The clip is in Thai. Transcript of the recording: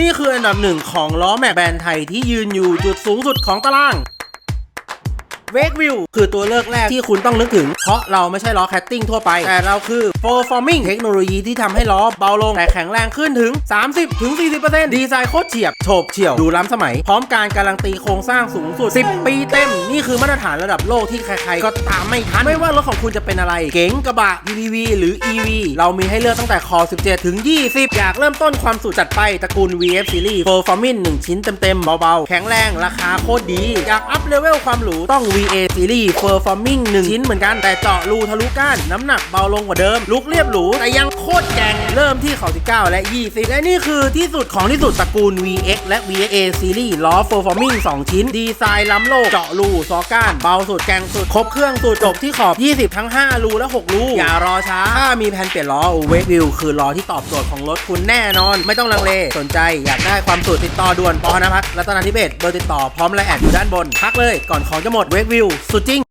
นี่คืออันดับหนึ่งของล้อแม็กแบรนด์ไทยที่ยืนอยู่จุดสูงสุดของตาราง เวกวิวคือตัวเลือกแรกที่คุณต้องนึกถึง เพราะเราไม่ใช่ล้อแคตติ้งทั่วไป แต่เราคือ Performing เทคโนโลยีที่ทำให้ล้อเบาลง แต่แข็งแรงขึ้นถึง 30-40%ดีไซน์โคตรเฉียบโฉบเฉี่ยวดูล้ำสมัย พร้อมการการันตีโครงสร้างสูงสุด 10 ปีเต็ม นี่คือมาตรฐานระดับโลกที่ใครๆก็ตามไม่ทันไม่ว่ารถของคุณจะเป็นอะไร เก๋งกระบะ PPV หรือ EV เรามีให้เลือกตั้งแต่คอ 17 ถึง 20 อยากเริ่มต้นความสุดจัดไปตระกูล VF Series Performing 1ชิ้นเต็มๆเบาๆแข็งแรงราคาโคตรดี อยากอัพเลเวลความหรูต้อง VA Series Performing 1 ชิ้นเหมือนกัน แต่เจาะรูทะลุก้าน น้ำหนักเบาลงกว่าเดิม ลุกเรียบหรู แต่ยังโคตรแกงเริ่มที่เขา19 และ 20 และนี่คือที่สุดของที่สุดตระกูล VX และ VA Series ล้อ Performing 2 ชิ้น ดีไซน์ล้ำโลก เจาะรูซอก้าน เบาสุดแกงสุด ครบเครื่องสุดจบที่ขอบ 20 ทั้ง 5 รูและ 6 รู อย่ารอช้า ถ้ามีแผนเปลี่ยนล้อเวกวิวคือล้อที่ตอบโจทย์ของรถคุณแน่นอน ไม่ต้องลังเลสนใจอยากได้ความสุดติดต่อด่วนปอนะพัฒน์รัตนาธิเบศเบอร์ติดต่อพร้อมไลน์แอดอยู่ด้านบนพักเลยก่อนของจะหมดเวกวิวสุดจริง